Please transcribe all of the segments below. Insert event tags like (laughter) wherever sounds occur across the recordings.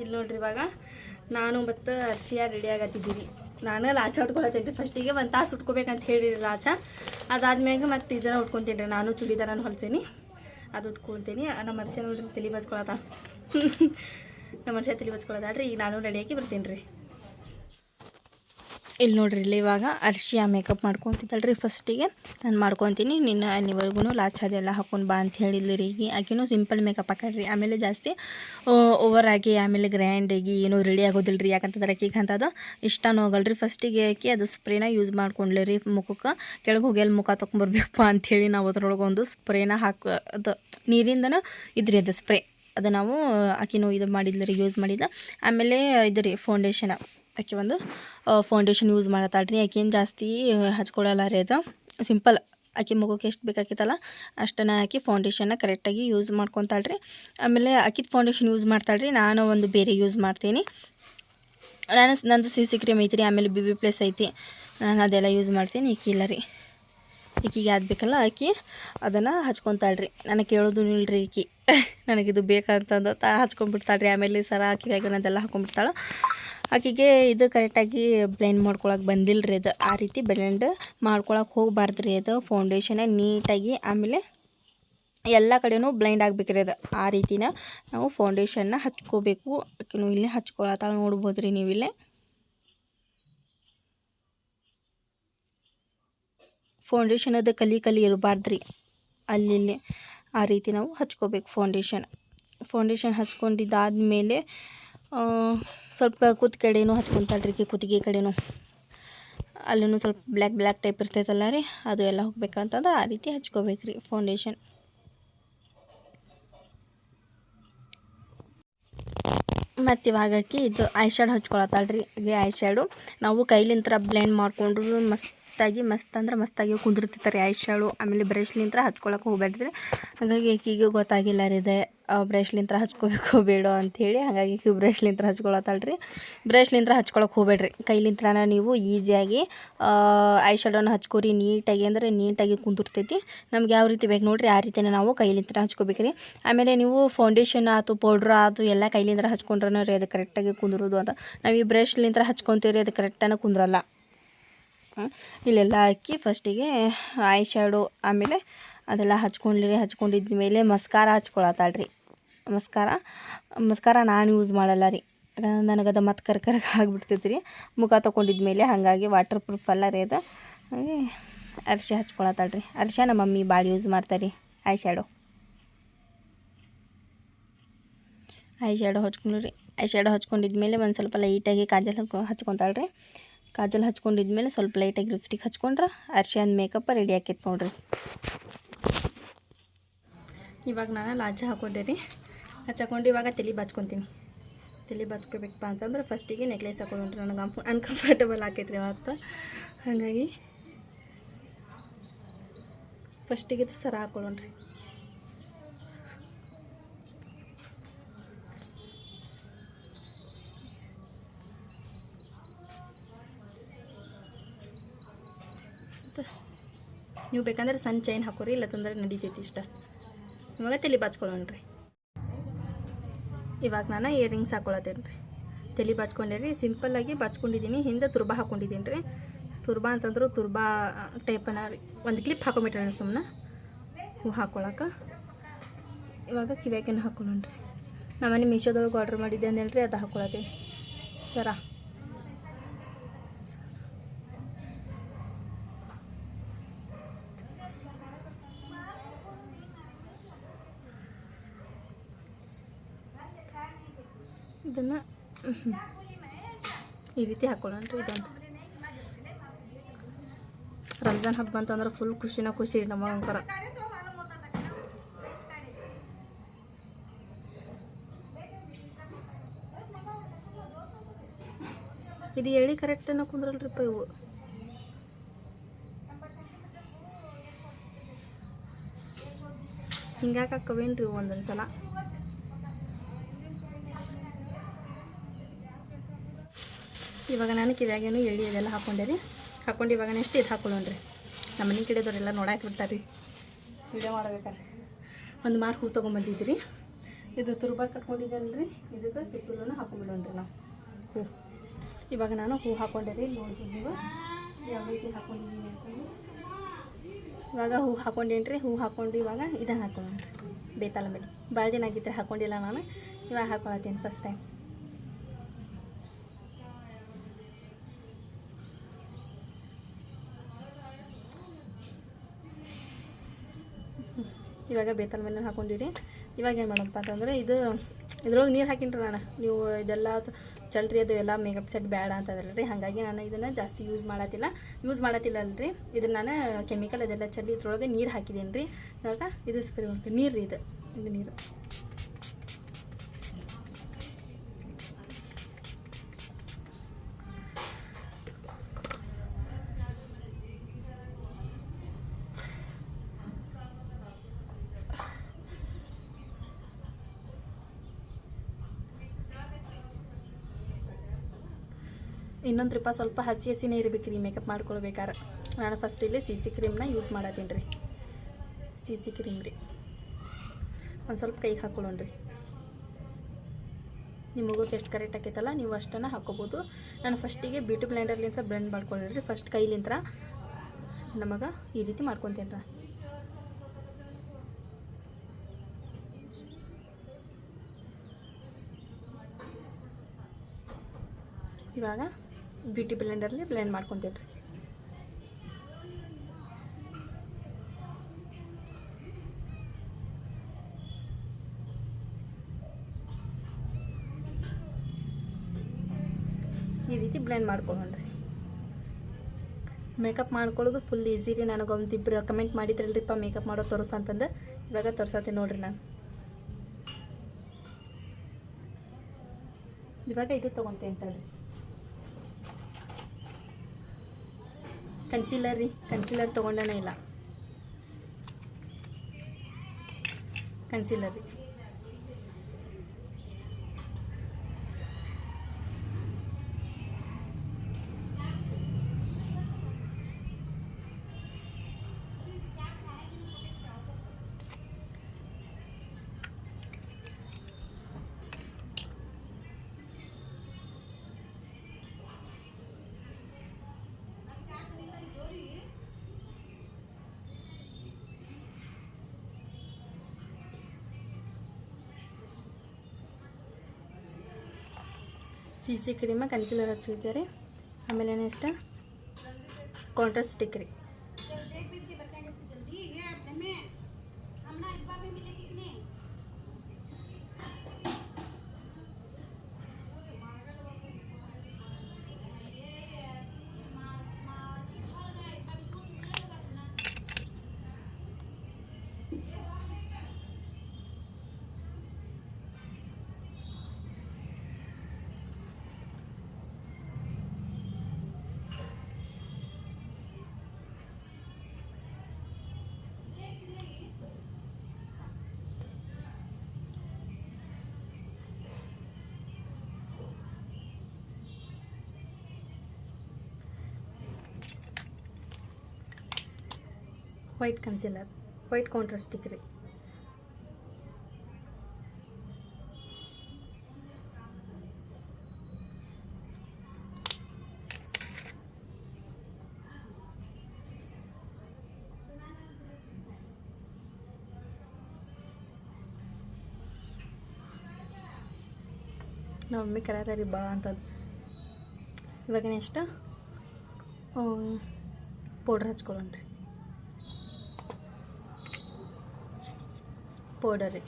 ಇಲ್ಲಿ ನೋಡ್ರಿ ಇವಾಗ ನಾನು ಮತ್ತು ಅರ್ಷಿಯ ರೆಡಿ ಆಗತ್ತಿದ್ದೀರಿ. ನಾನು ಲಾಚ ಉಟ್ಕೊಳತ್ತೇನೆ ರೀ ಫಸ್ಟಿಗೆ ಒಂದು ತಾಸು ಉಟ್ಕೋಬೇಕಂತ ಹೇಳಿರಿ ಲಾಚ ಅದಾದ್ಮ್ಯಾಗ ಮತ್ತು ಇದನ್ನು ಉಟ್ಕೊತೀನಿ ರೀ ನಾನು ಚೂಡಿದಾರನ ಹೊಲ್ಸೇನಿ. ಅದು ಉಟ್ಕೊಳ್ತೀನಿ ನಮ್ಮ ಅರ್ಶಿಯ ನೋಡ್ರಿ ತಲೆ ಬಚ್ಕೊಳತ್ತ. (laughs) ನಮ್ಮ ಅರ್ಶಿಯ ತಲೆ ಬಚ್ಕೊಳತ್ತಾಳ್ರಿ. ಈಗ ನಾನು ರೆಡಿಯಾಗಿ ಬರ್ತೀನಿ ರೀ ಇಲ್ಲಿ ನೋಡ್ರಿ, ಇಲ್ಲಿ ಇವಾಗ ಅರ್ಶಿಯ ಮೇಕಪ್ ಮಾಡ್ಕೊತಿದ್ದಲ್ರಿ ಫಸ್ಟಿಗೆ ನಾನು ಮಾಡ್ಕೊತೀನಿ, ನಿನ್ನ ಅಲ್ಲಿವರೆಗೂ ಲಾಚ್ ಅದೆಲ್ಲ ಹಾಕೊಂಡು ಬಾ ಅಂತ ಹೇಳಿದ್ಲು ರೀ ಈಗ ಆಕಿನೂ ಸಿಂಪಲ್ ಮೇಕಪ್ ಹಾಕ್ರಿ ಆಮೇಲೆ ಜಾಸ್ತಿ ಓವರ್ ಆಗಿ, ಆಮೇಲೆ ಗ್ರ್ಯಾಂಡ್ ಆಗಿ ಏನೂ ರೆಡಿ ಆಗೋದಿಲ್ಲ ರೀ ಯಾಕಂತಂದ್ರೆ ಆಕಿಗೆ ಅಂತದು ಇಷ್ಟನೂ ರೀ ಫಸ್ಟಿಗೆ ಆಕಿ ಅದು ಸ್ಪ್ರೇನ ಯೂಸ್ ಮಾಡ್ಕೊಂಡ್ಲಿ ರೀ ಮುಖಕ್ಕೆ. ಕೆಳಗೆ ಹೋಗಿ ಅಲ್ಲಿ ಮುಖ ತೊಗೊಂಬರ್ಬೇಕಪ್ಪ ಅಂಥೇಳಿ ನಾವು ಅದರೊಳಗೆ ಒಂದು ಸ್ಪ್ರೇನ ಹಾಕಿ, ಅದು ನೀರಿಂದನೂ ಇದ್ರಿ ಅದು ಸ್ಪ್ರೇ ಅದು ನಾವು ಆಕಿನೂ ಇದು ಮಾಡಿದ್ಲು ರೀ ಯೂಸ್ ಮಾಡಿದ್ದ ಆಮೇಲೆ ಇದು ರೀ ಫೌಂಡೇಶನ್ ಆಕೆ ಒಂದು ಫೌಂಡೇಶನ್ ಯೂಸ್ ಮಾಡತ್ತಾಳ್ರಿ ಆಕೇನು ಜಾಸ್ತಿ ಹಚ್ಕೊಳಲ್ಲ ರೀ ಅದು. ಸಿಂಪಲ್ ಆಕೆ ಮುಖಕ್ಕೆ ಎಷ್ಟು ಬೇಕಾಗಿತ್ತಲ್ಲ ಅಷ್ಟನ್ನು ಹಾಕಿ ಫೌಂಡೇಶನ್ನ ಕರೆಕ್ಟಾಗಿ ಯೂಸ್ ಮಾಡ್ಕೊತಾಳ್ರಿ. ಆಮೇಲೆ ಆಕಿದ ಫೌಂಡೇಶನ್ ಯೂಸ್ ಮಾಡ್ತಾಳ್ರಿ. ನಾನು ಒಂದು ಬೇರೆ ಯೂಸ್ ಮಾಡ್ತೀನಿ. ನಾನು ನಂದು ಸಿ ಸಿ ಕ್ರೀಮ್ ಐತಿ ರೀ ಆಮೇಲೆ ಬಿ ಬಿ ಪ್ಲಸ್ ಐತಿ. ನಾನು ಅದೆಲ್ಲ ಯೂಸ್ ಮಾಡ್ತೀನಿ ಈಕಿ ಇಲ್ಲ ರೀ. ಈಕಿಗೆ ಯಾವ್ದು ಬೇಕಲ್ಲ ಆಕಿ ಅದನ್ನು ಹಚ್ಕೊತಾಳ್ರಿ. ನನಗೆ ಕೇಳೋದು ಇಲ್ರಿ ಈಕಿ (laughs) ನನಗಿದು ಬೇಕಂತಂದು ತಾ ಹಚ್ಕೊಂಡ್ಬಿಡ್ತಾಳ್ರಿ ಆಮೇಲೆ ಸರ ಆಕಿಗಾಗಿ ಅದೆಲ್ಲ ಹಾಕೊಂಡ್ಬಿಡ್ತಾಳೆ ಆಕಿಗೆ ಇದು ಕರೆಕ್ಟಾಗಿ ಬ್ಲೆಂಡ್ ಮಾಡ್ಕೊಳಕ್ಕೆ ಬಂದಿಲ್ಲ ರೀ ಅದು ಆ ರೀತಿ ಬ್ಲೆಂಡ್ ಮಾಡ್ಕೊಳಕ್ಕೆ ಹೋಗಬಾರ್ದು ರೀ ಅದು ಫೌಂಡೇಶನ ನೀಟಾಗಿ, ಆಮೇಲೆ ಎಲ್ಲ ಕಡೆನೂ ಬ್ಲೈಂಡ್ ಆಗ್ಬೇಕ್ರಿ ಅದು ಆ ರೀತಿನ ನಾವು ಫೌಂಡೇಶನ್ನ ಹಚ್ಕೋಬೇಕು. ಆಕೆನೂ ಇಲ್ಲೇ ಹಚ್ಕೊಳತ್ತಾಳ ನೋಡ್ಬೋದು ರೀ ನೀವಿಲ್ಲೇ ಫೌಂಡೇಶನ್ ಅದು ಕಲಿ ಕಲಿ ಇರಬಾರ್ದು ರೀ ಅಲ್ಲಿ ಆ ರೀತಿ ನಾವು ಹಚ್ಕೋಬೇಕು ಫೌಂಡೇಶನ್ ಫೌಂಡೇಶನ್ ಹಚ್ಕೊಂಡಿದ್ದಾದಮೇಲೆ ಸ್ವಲ್ಪ ಕೂತ್ ಕಡೆನೂ ಹಚ್ಕೊಂತಾಳೆ ರೀ ಕುತ್ತಿಗೆ ಕಡೆನೂ. ಅಲ್ಲೂ ಸ್ವಲ್ಪ ಬ್ಲ್ಯಾಕ್ ಬ್ಲ್ಯಾಕ್ ಟೈಪ್ ಇರ್ತೈತಲ್ಲ ರೀ, ಅದು ಎಲ್ಲ ಹೋಗ್ಬೇಕಂತಂದ್ರೆ ಆ ರೀತಿ ಹಚ್ಕೋಬೇಕು ರೀ ಫೌಂಡೇಶನ್. ಮತ್ತು ಇವಾಗಕ್ಕೆ ಇದು ಐ ಶ್ಯಾಡ್ ಹಚ್ಕೊಳತ್ತಾಳ್ರಿ. ಐ ಶ್ಯಾಡು ನಾವು ಕೈಲಿಂತ್ರ ಬ್ಲೆಂಡ್ ಮಾಡಿಕೊಂಡ್ರು ಮಸ್ತಾಗಿ, ಮಸ್ತ್ ಅಂದ್ರೆ ಮಸ್ತಾಗಿ ಕುಂದಿರ್ತಿರ್ತಾರೆ. ರೀ ಐ ಶ್ಯಾಡು ಆಮೇಲೆ ಬ್ರಷ್ಲಿಂತ್ರ ಹಚ್ಕೊಳಕ್ಕೆ ಹೋಗ್ಬೇಡ್ರಿ. ಹಾಗಾಗಿ ಆಕಿಗೆ ಗೊತ್ತಾಗಿಲ್ಲ ರೀ ಇದೆ. ಬ್ರಷ್ಲಿಂತ್ರ ಹಚ್ಕೋಬೇಕು ಬೇಡ ಅಂಥೇಳಿ ಹಾಗಾಗಿ ಈಕಿ ಬ್ರಷ್ಲಿಂತ್ರ ಹಚ್ಕೊಳತ್ತಾಳ್ರಿ. ಬ್ರಷ್ಲಿಂತ್ರ ಹಚ್ಕೊಳಕ್ಕೆ ಹೋಗ್ಬೇಡ್ರಿ. ಕೈಲಿಂತ್ರನ ನೀವು ಈಸಿಯಾಗಿ ಐ ಹಚ್ಕೋರಿ. ನೀಟಾಗಿ ಅಂದರೆ ನೀಟಾಗಿ ಕುಂದಿರ್ತೈತಿ. ನಮ್ಗೆ ಯಾವ ರೀತಿ ಬೇಕು ನೋಡ್ರಿ ಆ ರೀತಿಯೇ ನಾವು ಕೈಲಿಂತ್ರ ಹಚ್ಕೋಬೇಕ್ರಿ. ಆಮೇಲೆ ನೀವು ಫೌಂಡೇಶನ್ ಆಯ್ತು ಪೌಡ್ರ್ ಆಯ್ತು, ಎಲ್ಲ ಕೈಲಿಂತ್ರ ಹಚ್ಕೊಂಡ್ರೆ ರೀ ಅದು ಕರೆಕ್ಟಾಗಿ ಕುಂದಿರೋದು ಅಂತ. ನಾವು ಈ ಬ್ರಷ್ಲಿಂತ್ರ ಹಚ್ಕೊತೀವಿ ರೀ ಅದು ಕರೆಕ್ಟಾಗಿ ಕುಂದ್ರಲ್ಲ. ಇಲ್ಲೆಲ್ಲ ಹಾಕಿ ಫಸ್ಟಿಗೆ ಐ ಶ್ಯಾಡೋ ಆಮೇಲೆ ಅದೆಲ್ಲ ಹಚ್ಕೊಂಡಿರಿ ಹಚ್ಕೊಂಡಿದ್ದ ಮೇಲೆ ಮಸ್ಕಾರ ಹಚ್ಕೊಳತ್ತಾಳ್ರಿ. ಮಸ್ಕಾರ ಮಸ್ಕಾರ ನಾನು ಯೂಸ್ ಮಾಡಲ್ಲ ರೀ. ನನಗದು ಮತ್ತೆ ಕರ್ಕರಕ್ಕೆ ಆಗಿಬಿಡ್ತೈತಿ ರೀ ಮುಖ ತೊಗೊಂಡಿದ್ದ ಮೇಲೆ ಹಾಗಾಗಿ ವಾಟರ್ ಪ್ರೂಫ್ ಅಲ್ಲ ರೀ ಅದು. ಹಾಗೆ ಅರ್ಶಿ ಹಚ್ಕೊಳತ್ತಾಳ್ರಿ. ಅರ್ಶ ನಮ್ಮ ಮಮ್ಮಿ ಭಾಳ ಯೂಸ್ ಮಾಡ್ತಾರೆ ಐ ಶ್ಯಾಡೋ ಐ ಶ್ಯಾಡೋ ಹಚ್ಕೊಂಡ್ರಿ ಐ ಶ್ಯಾಡೋ ಹಚ್ಕೊಂಡಿದ್ಮೇಲೆ ಒಂದು ಸ್ವಲ್ಪ ಲೈಟಾಗಿ ಕಾಜಲ್ ಹಚ್ಕೊ, ಹಚ್ಕೊತಾಳ್ರಿ. ಕಾಜಲ್ ಹಚ್ಕೊಂಡಿದ್ಮೇಲೆ ಸ್ವಲ್ಪ ಲೈಟಾಗಿ ಲಿಪ್ಸ್ಟಿಕ್ ಹಚ್ಕೊಂಡ್ರೆ ಅರ್ಶಿಯನ್ ಮೇಕಪ್ ರೆಡಿ ಆಕೈತೆ ನೋಡ್ರಿ. ಇವಾಗ ನಾನು ಲಾಚ ಹಾಕೊಂಡೆ ರೀ. ಲಾಚ ಹಾಕೊಂಡು ಇವಾಗ ತಲೆ ಬಾಚ್ಕೊತೀನಿ. ತಲೆ ಬಾಚ್ಕೋಬೇಕಪ್ಪ ಅಂತಂದ್ರೆ ಫಸ್ಟಿಗೆ ನೆಕ್ಲೆಸ್ ಹಾಕೊಂಡ್ರಿ ನನಗೆ ಅಂಫ್ ಅನ್ಕಂಫರ್ಟಬಲ್ ಆಕೈತ್ರಿ ಅವತ್ತು ಹಾಗಾಗಿ ಫಸ್ಟಿಗೆ ಸರ ಹಾಕೊಳ್ಳೋಣ್ರಿ ನೀವು ಬೇಕಂದ್ರೆ ಸಣ್ಣ ಚೈನ್ ಹಾಕೋರಿ, ಇಲ್ಲ ತೊಂದರೆ ನಡೀತೈತಿ ಇಷ್ಟ. ಇವಾಗ ತಲೆ ಬಾಚ್ಕೊಳ್ಳೋಣ್ರಿ. ಇವಾಗ ನಾನು ಇಯರಿಂಗ್ಸ್ ಹಾಕೊಳತ್ತೇನೆ ರೀ ತಲೆ ರೀ ಸಿಂಪಲ್ಲಾಗಿ ಬಾಚ್ಕೊಂಡಿದ್ದೀನಿ ಹಿಂದೆ ತುರ್ಬ ಹಾಕೊಂಡಿದ್ದೀನಿ ರೀ ತುರ್ಬಾ ಅಂತಂದ್ರೆ ತುರ್ಬಾ ಟೈಪನ ಒಂದು ಕ್ಲಿಪ್ ಹಾಕೊಂಬಿಟ್ರೆ ಸುಮ್ಮನೆ ಹೂ ಹಾಕೊಳಕ್ಕೆ ಇವಾಗ ಕಿವ್ಯಾಕೇನು ಹಾಕೊಳ್ಳೋಣ ರೀ ನಮ್ಮನೆ ಮೀಶೋದೊಳಗೆ ಆರ್ಡ್ರ್ ಮಾಡಿದ್ದೆ ಅಂದೇಳ್ರಿ ಅದು ಹಾಕೊಳತ್ತೀನಿ. ಸರ. ಇದನ್ನು ಈ ರೀತಿ ಹಾಕೊಳ್ಳೋಣ್ರಿ ಇದಂತ ರಂಜಾನ್ ಹಬ್ಬ ಅಂತಂದ್ರೆ ಫುಲ್ ಖುಷಿನ ಖುಷಿ ನಮಗಂಕರ ಇದು ಹೇಳಿ ಕರೆಕ್ಟನ್ನ ಕುಂದ್ರಲ್ರಿಪ್ಪ ಇವು. ಹಿಂಗಾಕ ಕವೇನ್ರಿ ಒಂದೊಂದು ಸಲ ಇವಾಗ ನಾನು ಕಿವ್ಯಾಗೇನು ಎಳ್ಳಿ ಇದೆಲ್ಲ ಹಾಕೊಂಡೆ ರೀ. ಹಾಕ್ಕೊಂಡು ಇವಾಗ ನೆಕ್ಸ್ಟ್ ಇದು ಹಾಕೊಳ್ಳೋಣ್ರಿ ನಮ್ಮ ಮನೆ ಕಡೆದವರೆಲ್ಲ ನೋಡಕ್ಕೆ ಬಿಡ್ತಾರೆ ರೀ ವಿಡಿಯೋ ಮಾಡ್ಬೇಕಾರೆ. ಒಂದು ಮಾರು ಹೂ ತೊಗೊಂಬಂದಿದ್ರಿ ಇದು ತುರುಬಾಗಿ ಕಟ್ಕೊಂಡಿದ್ದೇನೆ ರೀ. ಇದಕ್ಕೆ ಸಿಪ್ಪಲನ್ನು ಹಾಕೊಂಡು ರೀ ನಾವು. ಹೂ ಇವಾಗ ನಾನು ಹೂ ಹಾಕೊಂಡೆ ರೀ. ನೀವು. ಯಾವ ರೀತಿ ಹಾಕ್ಕೊಂಡಿದ್ದೀನಿ ಅಂತಂದು ಇವಾಗ ಹೂ ಹಾಕ್ಕೊಂಡೇನಿ ರೀ. ಹೂ ಹಾಕ್ಕೊಂಡು ಇವಾಗ ಇದನ್ನು ಹಾಕೊಳ್ಳೋಣ ಬೇತಾಲ ಮೇಲೆ. ಭಾಳ ದಿನ ಆಗಿದ್ರೆ ಹಾಕ್ಕೊಂಡಿಲ್ಲ ನಾನು. ಇವಾಗ ಹಾಕೊಳತ್ತೀನಿ ಫಸ್ಟ್ ಟೈಮ್ ಇವಾಗ ಬೇತಲ್ ಮೇಲೆ ಹಾಕೊಂಡಿರಿ? ಇವಾಗ ಏನು ಮಾಡಪ್ಪ ಅಂತಂದ್ರೆ ಇದು ಇದ್ರೊಳಗೆ ನೀರು ಹಾಕಿನ್ರಿ ನಾನು. ನೀವು ಇದೆಲ್ಲ ಚಲ್ರಿ ಅದು ಎಲ್ಲ ಮೇಕಪ್ ಸೆಟ್ ಬೇಡ ಅಂತದಲ್ಲ ರೀ ಹಾಗಾಗಿ ನಾನು ಇದನ್ನು ಜಾಸ್ತಿ ಯೂಸ್ ಮಾಡತ್ತಿಲ್ಲ ಯೂಸ್ ಮಾಡತ್ತಿಲ್ಲ ಅಲ್ರಿ ಇದನ್ನು ನಾನು ಕೆಮಿಕಲ್ ಅದೆಲ್ಲ ಚಲ್ಲಿ ಇದ್ರೊಳಗೆ ನೀರು ಹಾಕಿದ್ದೀನಿ ರೀ ಇವಾಗ ಇದು ಸ್ಪ್ರೇ ಮಾಡ್ತೀನಿ ನೀರು ರೀ ಇದು. ಇದು ನೀರು. ಇನ್ನೊಂದು ರೂಪಾಯಿ ಸ್ವಲ್ಪ ಹಸಿ ಹಸಿನೇ ಇರಬೇಕು ರೀ ಮೇಕಪ್ ಮಾಡ್ಕೊಳ್ಬೇಕಾರೆ ನಾನು ಫಸ್ಟ್ ಇಲ್ಲಿ ಸಿ ಸಿ ಕ್ರೀಮ್ನ ಯೂಸ್ ಮಾಡತ್ತೀನಿ ರೀ. ಸಿ ಸಿ ಕ್ರೀಮ್ ರೀ. ಒಂದು ಸ್ವಲ್ಪ ಕೈಗೆ ಹಾಕೊಳ್ಳೋಣ ರೀ. ನಿಮ್ಮ ಮಗುಗೆ ಎಷ್ಟು ಕರೆಕ್ಟ್ ಆಕೈತಲ್ಲ, ನೀವು ಅಷ್ಟನ್ನು ಹಾಕೋಬೋದು. ನಾನು ಫಸ್ಟಿಗೆ ಬ್ಯೂಟಿ ಬ್ಲೆಂಡರ್ಲಿಂತ ಬ್ಲೆಂಡ್ ಮಾಡ್ಕೊಳ್ಳಿ ರೀ. ಫಸ್ಟ್ ಕೈಲಿಂತ್ರ ನಮಗೆ ಈ ರೀತಿ ಮಾಡ್ಕೊತೀನಿ ರೀ. ಇವಾಗ ಬ್ಯೂಟಿ ಬ್ಲೆಂಡರ್ಲಿ ಬ್ಲೆಂಡ್ ಮಾಡ್ಕೊತೀನಿ ರೀ ಈ ರೀತಿ ಬ್ಲೆಂಡ್ ಮಾಡ್ಕೊಳ್ಳೋಣ್ರಿ. ಮೇಕಪ್ ಮಾಡ್ಕೊಳ್ಳೋದು ಫುಲ್ ಈಸಿ ರೀ. ನನಗೊಂದು ಇಬ್ಬರು ಕಮೆಂಟ್ ಮಾಡಿದ್ರಲ್ರಿಪ್ಪ ಮೇಕಪ್ ಮಾಡೋ ತೋರಿಸ ಅಂತಂದು. ಇವಾಗ ತೋರ್ಸತ್ತೀನಿ ನೋಡ್ರಿ ನಾನು. ಇವಾಗ ಇದು ತೊಗೊತೀನಿ ತಡ್ರಿ ಕನ್ಸೀಲರ್ ರೀ ಕನ್ಸೀಲರ್ ತೊಗೊಂಡನೇ ಇಲ್ಲ. ಕನ್ಸೀಲರ್ ರೀ. ಸಿ ಸಿ ಕ್ರೀಮ ಕನ್ಸಿಲರ್ ಹಚ್ಚಿದ್ದಾರೆ. ಆಮೇಲೆ ನೆಕ್ಸ್ಟ್ ಕಾಂಟ್ರಾಸ್ಟ್ ಸ್ಟಿಕ್ ರೀ. White concealer white contrast stick ರೀ ನಮ್ಮ ಮಮ್ಮಿ ಕರೆಯತ್ತಾರೆ ಬಾ ಅಂತದ್ದು ಇವಾಗ ನೆಕ್ಸ್ಟ್ ಪೌಡ್ರ್ ಹಚ್ಕೊಳ್ಳೋಣ ರೀ ಪೌಡರ್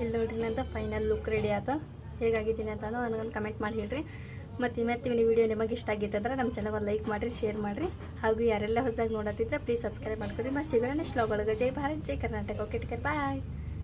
ಇಲ್ಲಿ ನೋಡ್ರಿ ಅಂತ ಫೈನಲ್ ಲುಕ್ ರೆಡಿ ಆಯ್ತು. ಹೇಗಾಗಿದ್ದೀನಿ ಅಂತ ನನಗೊಂದು ಕಮೆಂಟ್ ಮಾಡಿ ಹೇಳ್ರಿ. ಮತ್ತು ಇವತ್ತಿನ ವಿಡಿಯೋ ನಿಮಗೆ ಇಷ್ಟ ಆಗಿತ್ತು ಅಂದ್ರೆ ನಮ್ಮ ಚಾನಲ್ ಒಂದು ಲೈಕ್ ಮಾಡಿರಿ ಶೇರ್ ಮಾಡಿರಿ. ಹಾಗೂ ಯಾರೆಲ್ಲ ಹೊಸದಾಗಿ ನೋಡತ್ತಿದ್ರೆ ಪ್ಲೀಸ್ ಸಬ್ಸ್ಕ್ರೈಬ್ ಮಾಡ್ಕೊಳ್ಳಿ ಮತ್ತು ಸಿಗೋಣ ನೆಕ್ಸ್ಟ್ ಒಳಗೆ. Jai Bharat, Jai Karnataka. Okay take care bye